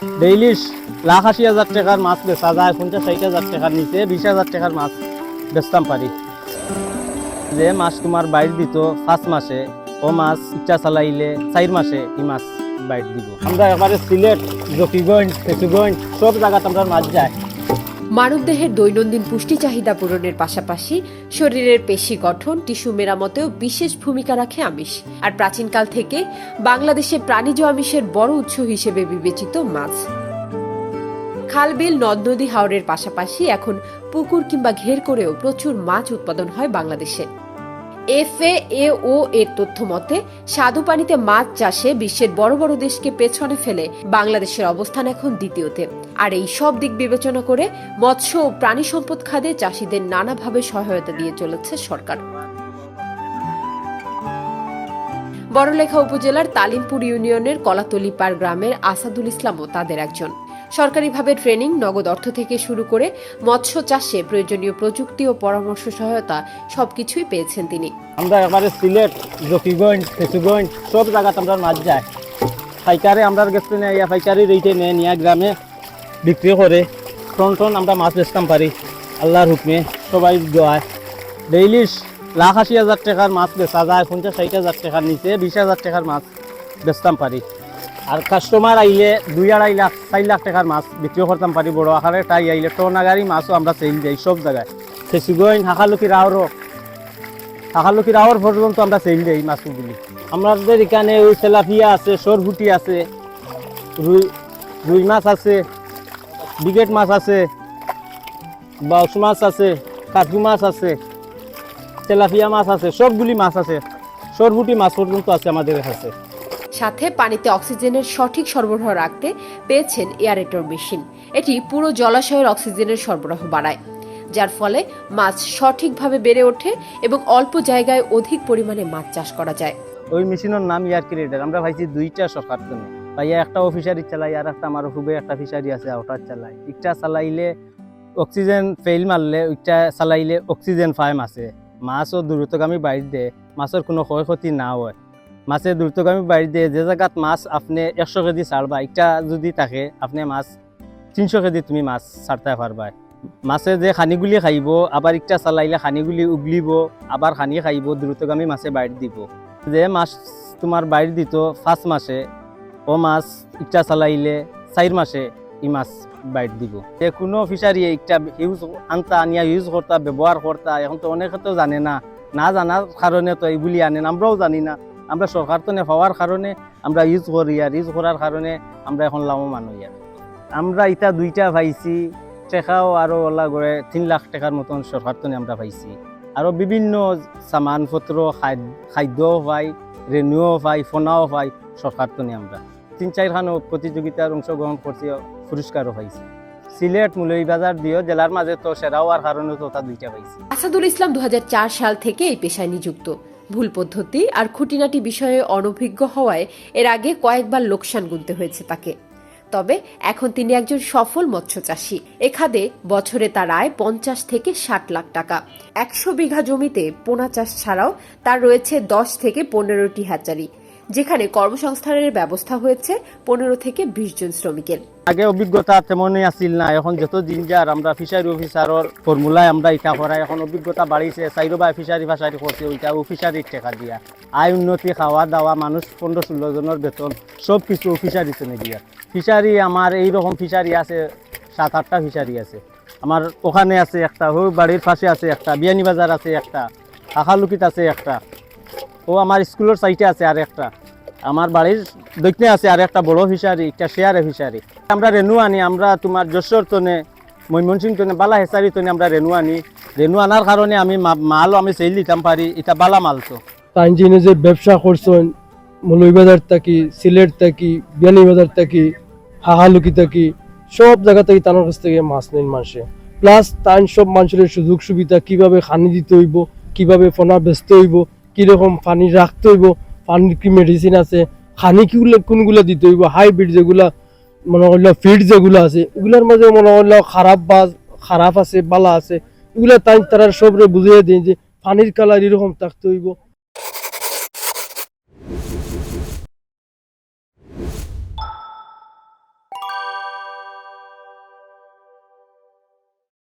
Daily lakh আশি হাজার টাকার মাছ বেচা যায়, পঞ্চাশ ষাট হাজার টাকার নিচে বিশ হাজার টাকার মাছ বেচতাম পারি। যে মাছ তোমার বাইর দিত পাঁচ মাসে, ও মাছ ইচ্ছা চালাইলে চার মাসে এই মাছ বাইর দিব। আমরা এবারে সিলেট, জকিগঞ্জ কেতুগঞ্জ সব জায়গাতে আমরা মাছ যায় মানবদেহের দৈনন্দিন পুষ্টি চাহিদা পূরণের পাশাপাশি শরীরের পেশি গঠন, টিস্যু মেরামতেও বিশেষ ভূমিকা রাখে আমিষ। আর প্রাচীনকাল থেকে বাংলাদেশে প্রাণীজ আমিষের বড় উৎস হিসেবে বিবেচিত মাছ। খালবিল নদ নদী হাওরের পাশাপাশি এখন পুকুর কিংবা ঘের করেও প্রচুর মাছ উৎপাদন হয় বাংলাদেশে। এফএএও এর তথ্য মতে স্বাদু পানিতে মাছ চাষে বিশ্বের বড় বড় দেশকে পেছনে ফেলে বাংলাদেশের অবস্থান এখন দ্বিতীয়তে। আর এই সব দিক বিবেচনা করে মৎস্য ও প্রাণী সম্পদ খাতে চাষিদের নানাভাবে সহায়তা দিয়ে চলেছে সরকার। বড়লেখা উপজেলার তালিমপুর ইউনিয়নের কলাতলিপাড় গ্রামের আসাদুল ইসলামও তাদের একজন। সরকারিভাবে ট্রেনিং, নগদ অর্থ থেকে শুরু করে মৎস্য চাষে প্রয়োজনীয় প্রযুক্তি ও পরামর্শ সহায়তা সবকিছুই পেয়েছেন তিনি। আমরা এবারে সিলেট, জকিগঞ্জ কেতুগঞ্জ সব জায়গাতে আমরা মাছ যায় পাইকারে আমরা গেছে না ইয়া পাইকারি রেটে নিয়ে নিয়া গ্রামে বিক্রি করে টন টন আমরা মাছ বেচতাম পারি। আল্লাহর হুকমে সবাই দোয়ায় ডেইলি লাখ আশি হাজার টাকার মাছ বেচা যায়, পঞ্চাশ ষাট হাজার টাকার নিচে বিশ হাজার টাকার মাছ বেচতাম পারি। আর কাস্টমার আইলে দুই আড়াই লাখ, চার লাখ টাকার মাছ বিক্রি করতাম পারি, বড় আকারে তাই আইলে টনাগাড়ি মাছও আমরা সেল যাই সব জায়গায়। কেসুগঞ্জ হাঁকালুকি রাওরও হাঁকালুকি রাওয়ার পর্যন্ত আমরা সেল যাই মাছগুলি। আমাদের এখানে ওই তেলাপিয়া আছে সরভুটি আছে, রুই রুই মাছ আছে, বিগেট মাছ আছে, বাউস মাছ আছে কাজু মাছ আছে, তেলাপিয়া মাছ আছে, সবগুলি মাছ আছে সরভুটি মাছ পর্যন্ত আছে আমাদের কাছে। সাথে পানিতে অক্সিজেনের সঠিক সরবরাহ রাখতে পেয়েছেন এয়ারেটর মেশিন। এটি পুরো জলাশয়ের অক্সিজেনের সরবরাহ বাড়ায়, যার ফলে মাছ সঠিকভাবে বেড়ে ওঠে এবং অল্প জায়গায় অধিক পরিমাণে মাছ চাষ করা যায়। ওই মেশিনের নাম ইয়ার ক্রিয়েটার। আমরা ভাইছি দুইটা সরকার জন্য ভাইয়া একটা অফিসারি চালাই আর একটা আমার খুবই একটা ফিশারি আছে ওটার চালাই একটা চালাইলে অক্সিজেন ফেল মারলে, ওইটা চালাইলে অক্সিজেন পায় মাছে মাছও দ্রুতগামী বাইর দিয়ে মাছের কোনো ক্ষয়ক্ষতি না হয়। মাছে দ্রুতগামী দিয়ে যে জায়গাত মাছ আপনি একশো কেজি ছাড়বা একটা যদি থাকে, আপনি মাছ তিনশো কেজি তুমি মাছ ছাড়তে পারবা। মাছে যে খানিগুলি খাইব, আবার একটা চালাইলে খানিগুলি উগলিব, আবার খানি খাইব, দ্রুতগামী মাছে বাইর দিব। যে মাছ তোমার বাইর দিত পাঁচ মাসে, ও মাছ ইটা চালাইলে চার মাসে ই মাছ বাইর দিব। যে কোনো ফিশারি একটা ইউজ আনতা, আনিয়া ইউজ করতা ব্যবহার করতা এখন তো অনেকে তো জানে না। না জানার কারণে তো এইগুলি আনেন আমরাও জানি না। আমরা সরকার তো পাওয়ার কারণে আমরা ইউজ করি আর ইউজ করার কারণে আমরা এখন লাভবান হই আর। আমরা ইটা দুইটা পাইছি, টেকাও আরও ওলা করে তিন লাখ টাকার মতন সরকার তো আমরা পাইছি। আরও বিভিন্ন সামানপত্র, খাদ- খাদ্যও পাই রেনুও পাই, ফোনাও পাই, সরকার তো আমরা। তিন চারখানো প্রতিযোগিতার অংশগ্রহণ করছি, পুরস্কারও পাইছি। সিলেট মুলইবাজার দিও জেলার মাঝে তো সেরা হওয়ার কারণে তো তা দুইটা পাইছি। আসাদুল ইসলাম দু হাজার চার সাল থেকে এই পেশায় নিযুক্ত। ভুল পদ্ধতি আর খুঁটিনাটি বিষয়ে অনভিজ্ঞ হওয়ায় এর আগে কয়েকবার লোকসান গুনতে হয়েছে তাকে। তবে এখন তিনি একজন সফল মৎস্য চাষী। এখাদে বছরে তার আয় পঞ্চাশ থেকে ষাট লাখ টাকা। একশো বিঘা জমিতে পোনা চাষ ছাড়াও তার রয়েছে দশ থেকে পনেরোটি হ্যাচারি যেখানে কর্মসংস্থানের ব্যবস্থা হয়েছে পনেরো থেকে বিশ জন শ্রমিকের। আগে অভিজ্ঞতা তেমনই আছিল না। এখন যত দিন যার আমরা ফিশারি অফিসারর ফর্মুলায় আমরা ইটা করা এখন অভিজ্ঞতা বাড়িছে চাইরো বা ফিশারি ফাশারি করছে ওইটা অফিসারির টাকা দিয়া। আয় উন্নতি খাওয়া দাওয়া মানুষ পনেরো ষোলো জনের বেতন সব কিছু ফিশারি চলে দিয়া। ফিশারি আমার এই রকম ফিশারি আছে, সাত আটটা ফিশারি আছে। আমার ওখানে আছে একটা ও বাড়ির পাশে আছে একটা বিয়ানীবাজার আছে একটা কাকালুকিত আছে একটা। ও আমার স্কুলের সাইটে আছে আর একটা। আমার বাড়ির দক্ষিণে আছে আর একটা বড় ফিশারি, একটা শেয়ারে ফিশারি। আমরা রেনু আনি, আমরা তোমার যশোর তনে ময়মনসিং তনে বালা হেসারি তনে আমরা রেনু আনি। রেনু আনার কারণে আমি মালও আমি সেল দিতাম পারি, এটা বালা মাল তো। তাই যিনি যে ব্যবসা করছেন, মৌলভীবাজার থাকি, সিলেট থাকি, বিয়ানীবাজার থাকি, হাহালুকি থাকি, সব জায়গা থেকে তার কাছ থেকে মাছ নেন মানুষে। প্লাস তাই সব মানুষের সুযোগ সুবিধা, কীভাবে খানি দিতে হইব, কীভাবে ফোনা বেচতে হইব, কীরকম পানি রাখতে হইব পানির কি মেডিসিন আছে, খানি কিগুলো কোনগুলো দিতে হইব হাইব্রিড যেগুলা, মনে করল ফিড যেগুলো আছে ওগুলোর মাঝে মনে করল খারাপ বা খারাপ আছে, বালা আছে, এগুলা তাই তারা সবরে বুঝিয়ে দিন যে পানির কালার এরকম থাকতে হইব।